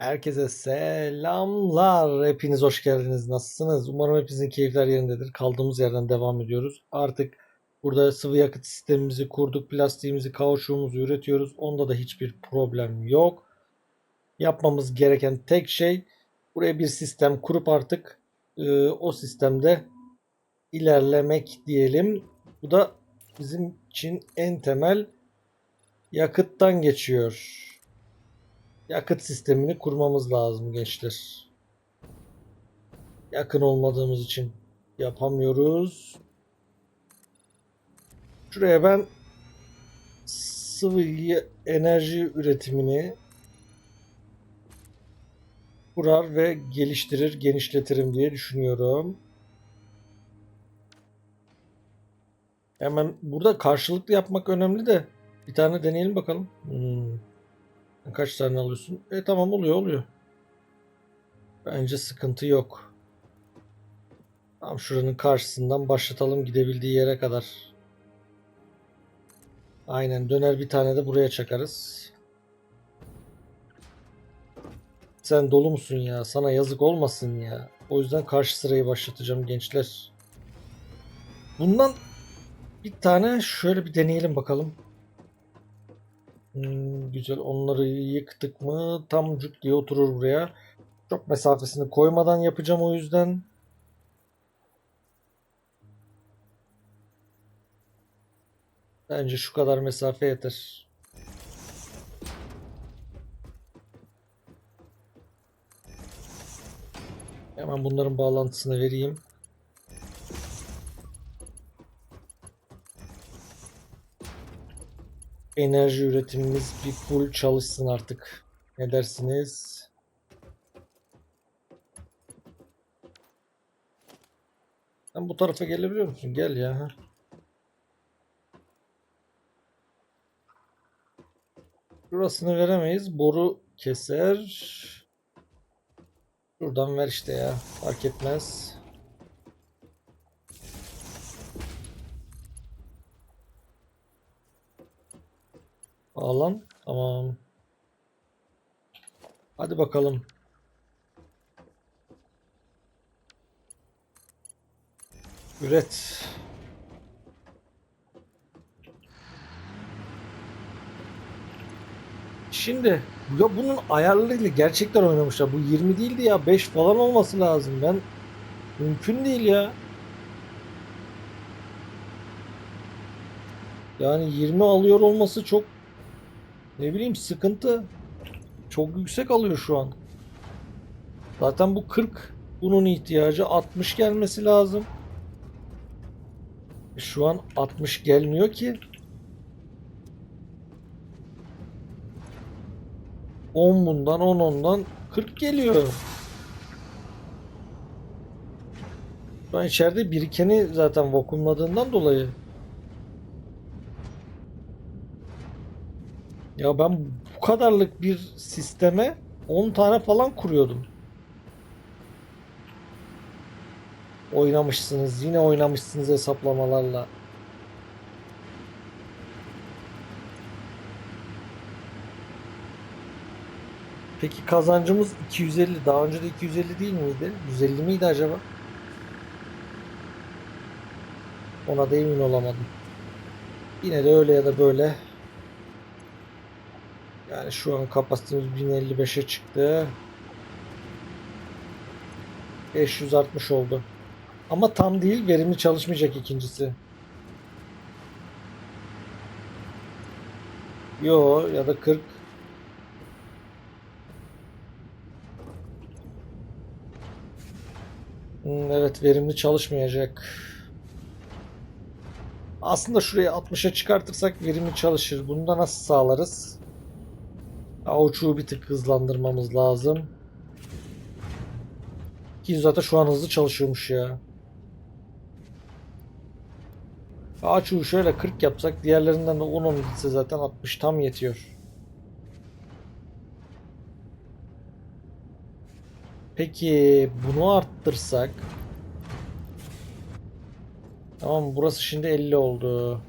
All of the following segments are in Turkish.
Herkese selamlar. Hepiniz hoş geldiniz. Nasılsınız? Umarım hepinizin keyifler yerindedir. Kaldığımız yerden devam ediyoruz. Artık burada sıvı yakıt sistemimizi kurduk. Plastiğimizi, kauçuğumuzu üretiyoruz. Onda da hiçbir problem yok. Yapmamız gereken tek şey buraya bir sistem kurup artık e, o sistemde ilerlemek diyelim. Bu da bizim için en temel yakıttan geçiyor yakıt sistemini kurmamız lazım gençler. Yakın olmadığımız için yapamıyoruz. Şuraya ben sıvı enerji üretimini kurar ve geliştirir, genişletirim diye düşünüyorum. Hemen burada karşılıklı yapmak önemli de bir tane deneyelim bakalım. Hmm. Kaç tane alıyorsun? E tamam oluyor oluyor. Bence sıkıntı yok. Tam şuranın karşısından başlatalım gidebildiği yere kadar. Aynen döner bir tane de buraya çakarız. Sen dolu musun ya? Sana yazık olmasın ya. O yüzden karşı sırayı başlatacağım gençler. Bundan bir tane şöyle bir deneyelim bakalım. Hmm, güzel. Onları yıktık mı tam cuk diye oturur buraya. Çok mesafesini koymadan yapacağım o yüzden. Bence şu kadar mesafe yeter. Hemen bunların bağlantısını vereyim. Enerji üretimimiz bir full çalışsın artık. Ne dersiniz? Sen bu tarafa gelebiliyor musun? Gel ya. ha. Şurasını veremeyiz. Boru keser. Şuradan ver işte ya. Fark etmez. Alan. Tamam. Hadi bakalım. Üret. Şimdi ya bunun ayarlarıyla gerçekten oynamışlar. Bu 20 değildi ya 5 falan olması lazım. Ben mümkün değil ya. Yani 20 alıyor olması çok ne bileyim sıkıntı. Çok yüksek alıyor şu an. Zaten bu 40 bunun ihtiyacı 60 gelmesi lazım. E, Şu an 60 gelmiyor ki. 10 bundan 10 ondan 40 geliyor. Ben içeride birikeni zaten vakumladığından dolayı. Ya ben bu kadarlık bir sisteme 10 tane falan kuruyordum. Oynamışsınız. Yine oynamışsınız hesaplamalarla. Peki kazancımız 250. Daha önce de 250 değil miydi? 150 miydi acaba? Ona da emin olamadım. Yine de öyle ya da böyle yani şu an kapasitemiz 1055'e çıktı. 560 oldu. Ama tam değil verimli çalışmayacak ikincisi. Yo ya da 40. Hmm, evet verimli çalışmayacak. Aslında şuraya 60'a çıkartırsak verimli çalışır. Bunu da nasıl sağlarız? Avuçuğu bir tık hızlandırmamız lazım. Ki zaten şu an hızlı çalışıyormuş ya. Avuçuğu şöyle 40 yapsak diğerlerinden de 10-10 gitse zaten 60 tam yetiyor. Peki bunu arttırsak Tamam burası şimdi 50 oldu.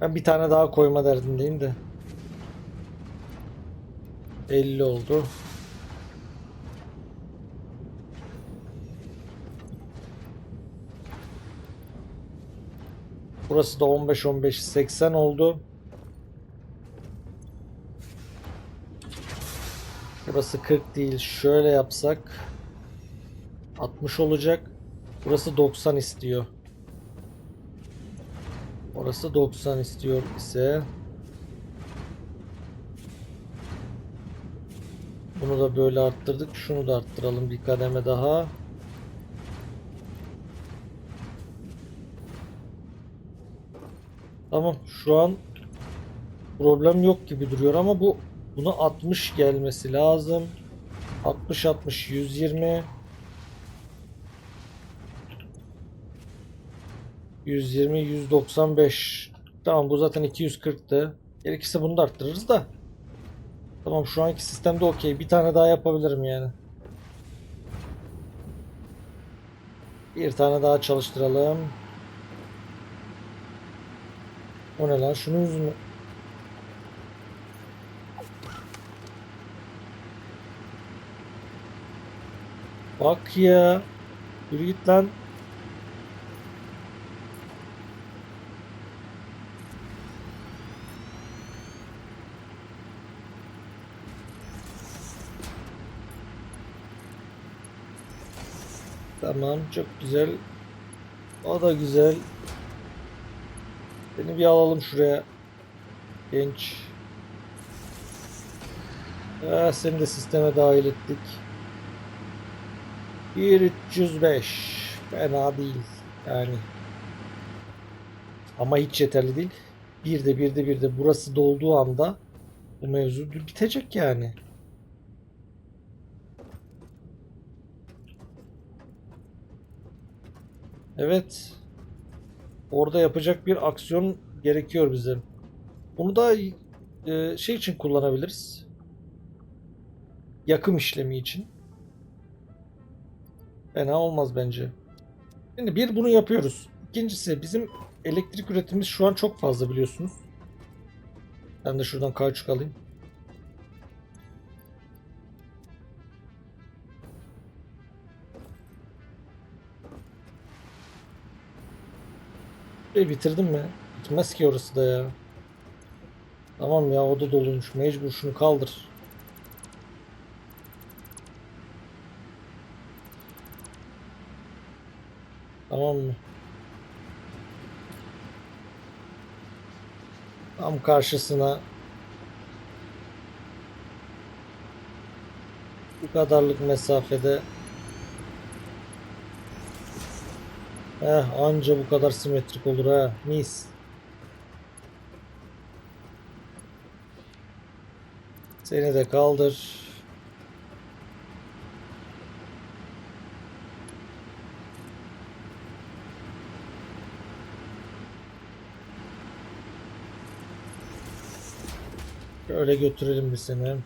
Ben bir tane daha koyma derdindeyim de. 50 oldu. Burası da 15 15 80 oldu. Burası 40 değil. Şöyle yapsak 60 olacak. Burası 90 istiyor. Orası 90 istiyor ise Bunu da böyle arttırdık. Şunu da arttıralım bir kademe daha. Tamam şu an problem yok gibi duruyor ama bu buna 60 gelmesi lazım. 60 60 120 120 195 Tamam bu zaten 240'tı. Gerekirse bunu da arttırırız da. Tamam şu anki sistemde okey. Bir tane daha yapabilirim yani. Bir tane daha çalıştıralım. O ne lan? Şunun yüzünü... Bak ya. Yürü git lan. Tamam çok güzel. O da güzel. Seni bir alalım şuraya. Genç. Ha, seni de sisteme dahil ettik. 1305. Fena değil. Yani. Ama hiç yeterli değil. Bir de bir de bir de burası dolduğu anda bu mevzu bitecek yani. Evet. Orada yapacak bir aksiyon gerekiyor bize. Bunu da e, şey için kullanabiliriz. Yakım işlemi için. Fena olmaz bence. Şimdi bir bunu yapıyoruz. İkincisi bizim elektrik üretimimiz şu an çok fazla biliyorsunuz. Ben de şuradan kauçuk alayım. E bitirdim mi? Bitmez ki orası da ya. Tamam ya o da doluymuş. Mecbur şunu kaldır. Tamam mı? Tam karşısına bu kadarlık mesafede Eh anca bu kadar simetrik olur ha. Mis. Seni de kaldır. Şöyle götürelim bir seni.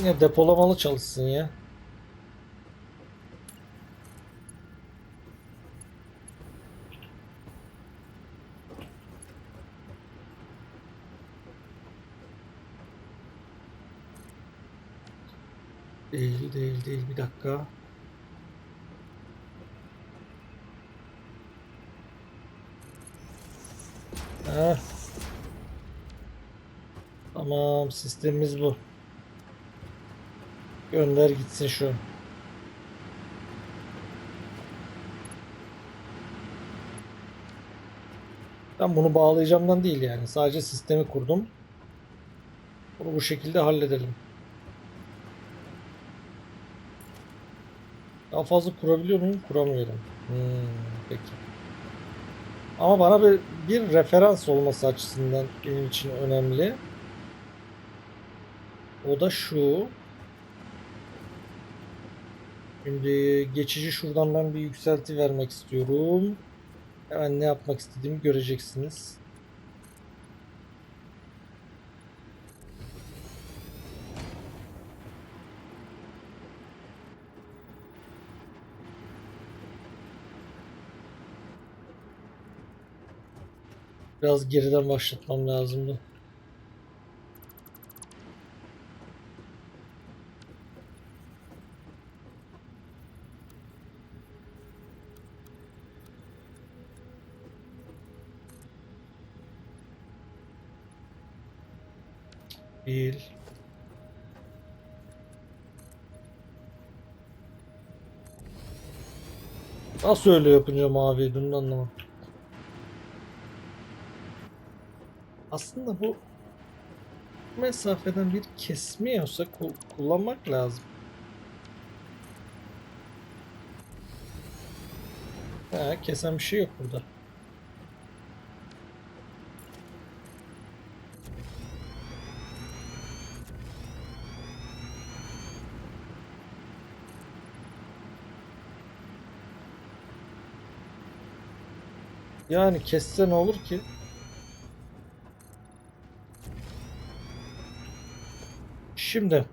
Yine depolamalı çalışsın ya. Değil değil değil bir dakika. Heh. Tamam sistemimiz bu. Gönder gitsin şu. Ben bunu bağlayacağımdan değil yani. Sadece sistemi kurdum. Bunu bu şekilde halledelim. Daha fazla kurabiliyor muyum? Kuramıyorum. Hmm, peki. Ama bana bir, bir referans olması açısından benim için önemli. O da şu. Şimdi geçici şuradan ben bir yükselti vermek istiyorum. Hemen ne yapmak istediğimi göreceksiniz. Biraz geriden başlatmam lazımdı. Değil. Nasıl öyle yapınca mavi edin anlamadım. Aslında bu mesafeden bir kesmiyorsa ku- kullanmak lazım. Ha, kesen bir şey yok burada. Yani kesse ne olur ki? Şimdi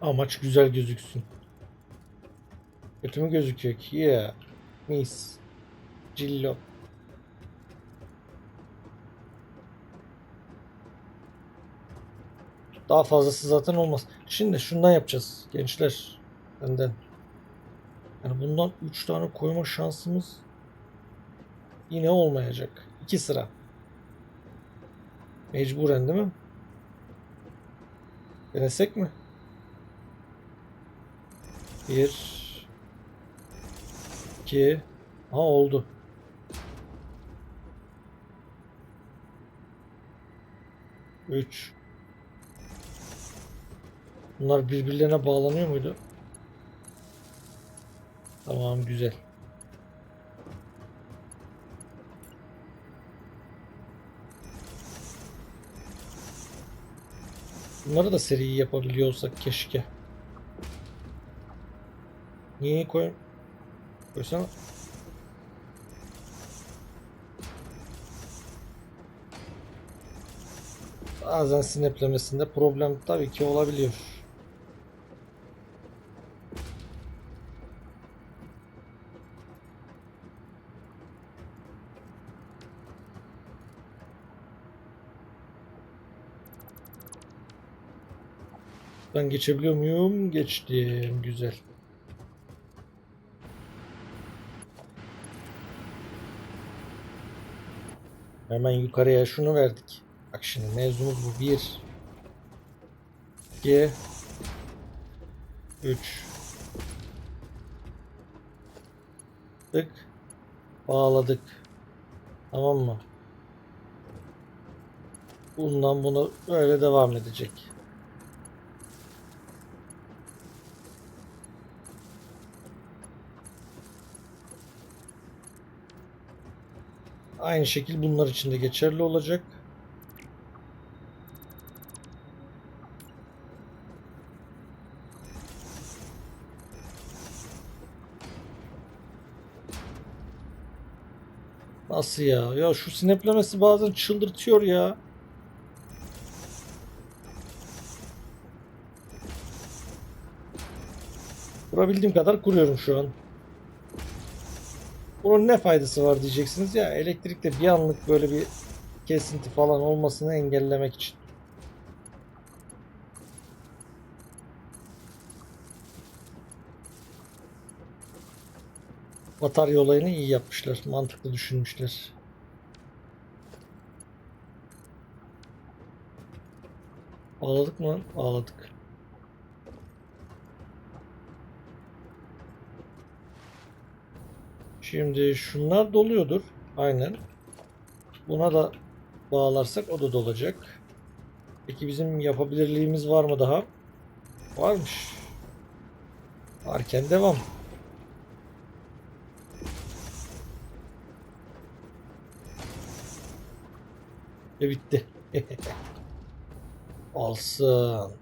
amaç güzel gözüksün. Kötü mü gözüküyor ki? Yeah. Mis. Cillo. Daha fazlası zaten olmaz. Şimdi şundan yapacağız gençler. Benden. Yani bundan 3 tane koyma şansımız yine olmayacak. 2 sıra. Mecburen değil mi? Denesek mi? Bir, iki, ha oldu. Üç. Bunlar birbirlerine bağlanıyor muydu? Tamam güzel. Bunları da seri yapabiliyor olsak keşke. Niye koy? Koysana. Bazen sineplemesinde problem tabii ki olabiliyor. Ben geçebiliyor muyum? Geçtim. Güzel. Hemen yukarıya şunu verdik. Bak şimdi mevzumuz bu. 1 2 3 Tık. Bağladık. Tamam mı? Bundan bunu böyle devam edecek. Aynı şekil bunlar için de geçerli olacak. Nasıl ya? Ya şu sineplemesi bazen çıldırtıyor ya. Kurabildiğim kadar kuruyorum şu an. Bunun ne faydası var diyeceksiniz ya elektrikte bir anlık böyle bir kesinti falan olmasını engellemek için. Batarya olayını iyi yapmışlar. Mantıklı düşünmüşler. Bağladık mı? Bağladık. Şimdi şunlar doluyordur. Aynen. Buna da bağlarsak o da dolacak. Peki bizim yapabilirliğimiz var mı daha? Varmış. Varken devam. Ve bitti. Olsun.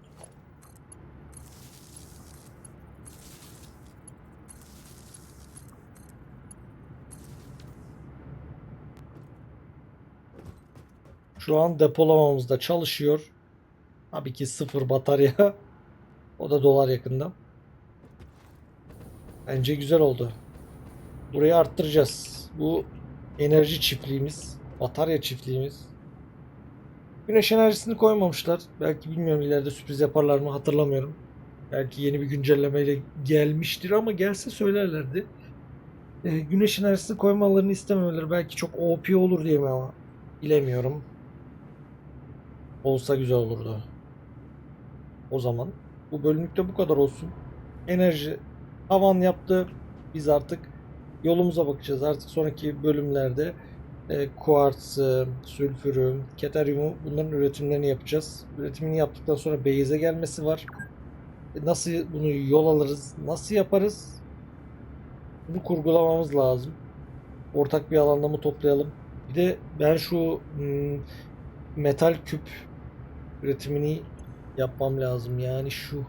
Şu an depolamamız da çalışıyor. Tabii ki sıfır batarya. O da dolar yakında. Bence güzel oldu. Burayı arttıracağız. Bu enerji çiftliğimiz, batarya çiftliğimiz. Güneş enerjisini koymamışlar. Belki bilmiyorum ileride sürpriz yaparlar mı hatırlamıyorum. Belki yeni bir güncellemeyle gelmiştir ama gelse söylerlerdi. Ee, güneş enerjisini koymalarını istememeleri belki çok OP olur diye mi ama bilemiyorum. Olsa güzel olurdu. O zaman bu bölümlükte bu kadar olsun. Enerji tavan yaptı. Biz artık yolumuza bakacağız. Artık sonraki bölümlerde e, kuartsı, sülfürü, keteryumu bunların üretimlerini yapacağız. Üretimini yaptıktan sonra beyize gelmesi var. E, Nasıl bunu yol alırız? Nasıl yaparız? Bunu kurgulamamız lazım. Ortak bir alanda mı toplayalım? Bir de ben şu hmm, metal küp üretimini yapmam lazım. Yani şu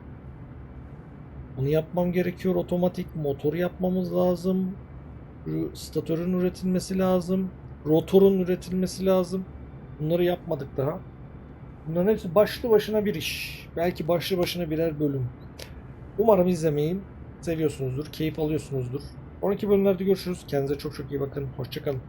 bunu yapmam gerekiyor. Otomatik motor yapmamız lazım. Statörün üretilmesi lazım. Rotorun üretilmesi lazım. Bunları yapmadık daha. Bunların hepsi başlı başına bir iş. Belki başlı başına birer bölüm. Umarım izlemeyi seviyorsunuzdur, keyif alıyorsunuzdur. Sonraki bölümlerde görüşürüz. Kendinize çok çok iyi bakın. Hoşçakalın.